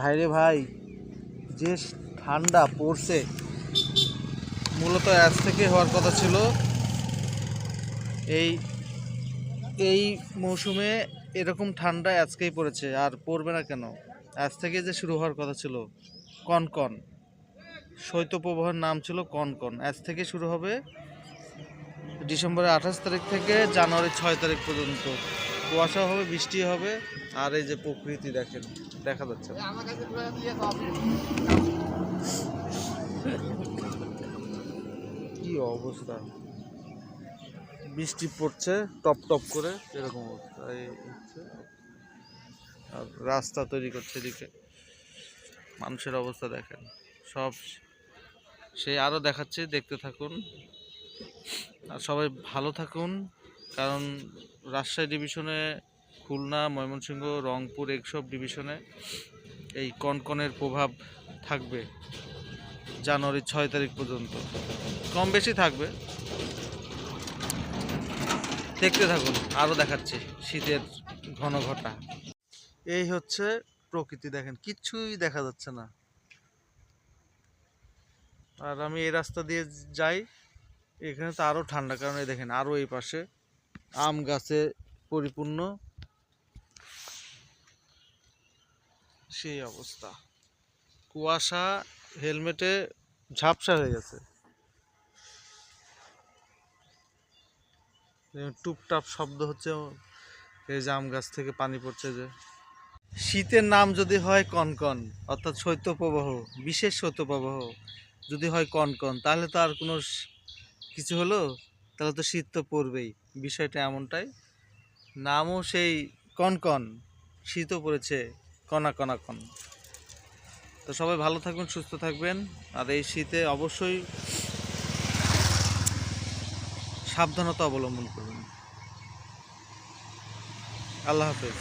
ভাইরে ভাই, যে ঠান্ডা পড়ছে, মূলত আজ থেকে হওয়ার কথা ছিল এই এই মৌসুমে এরকম ঠান্ডা আজকেই পড়েছে, আর পড়বে না কেন? আজ থেকে যে শুরু হওয়ার কথা ছিল, কনকন। শৈত্যপ্রবাহের নাম ছিল কনকন। আজ থেকে শুরু হবে ডিসেম্বরের আঠাশ তারিখ থেকে জানুয়ারি ছয় তারিখ পর্যন্ত। কুয়াশা হবে বৃষ্টি হবে, আর এই যে প্রকৃতি দেখেন। দেখা যাচ্ছে। কি অবস্থা? বৃষ্টি পড়ছে টপ টপ করে এরকম অবস্থা। আর রাস্তা তৈরি করছে এদিকে। মানুষের অবস্থা দেখেন। সব সে আরও দেখাচ্ছে দেখতে থাকুন। আর সবাই ভালো থাকুন কারণ রাজশাহী ডিভিশনে খুলনা, ময়মনসিংহ, রংপুর এইসব ডিভিশনে এই কনকনের প্রভাব থাকবে জানুয়ারির ছয় তারিখ পর্যন্ত। কম বেশি থাকবে। দেখতে থাকুন আরও দেখাচ্ছি শীতের ঘন ঘটা। এই হচ্ছে প্রকৃতি, দেখেন কিচ্ছুই দেখা যাচ্ছে না। আর আমি এই রাস্তা দিয়ে যাই, এখানে তো আরও ঠান্ডা, কারণ এই দেখেন আরও এই পাশে আম গাছে পরিপূর্ণ। সেই অবস্থা। কুয়াশা, হেলমেটে ঝাপসা হয়ে গেছে। টুপটাপ শব্দ হচ্ছে এই যে আম গাছ থেকে পানি পড়ছে যে। শীতের নাম যদি হয় কনকন, অর্থাৎ শৈত্যপ্রবাহ, বিশেষ শৈত্যপ্রবাহ যদি হয় কনকন, তাহলে তো আর কোনো কিছু হলো? তাহলে তো শীত তো পড়বেই। বিষয়টা এমনটাই। নামও সেই কনকন, শীতও পড়েছে। কনা কণা কণ তো সবাই ভালো থাকবেন, সুস্থ থাকবেন। আর এই শীতে অবশ্যই সাবধানতা অবলম্বন করবেন। আল্লাহ হাফেজ।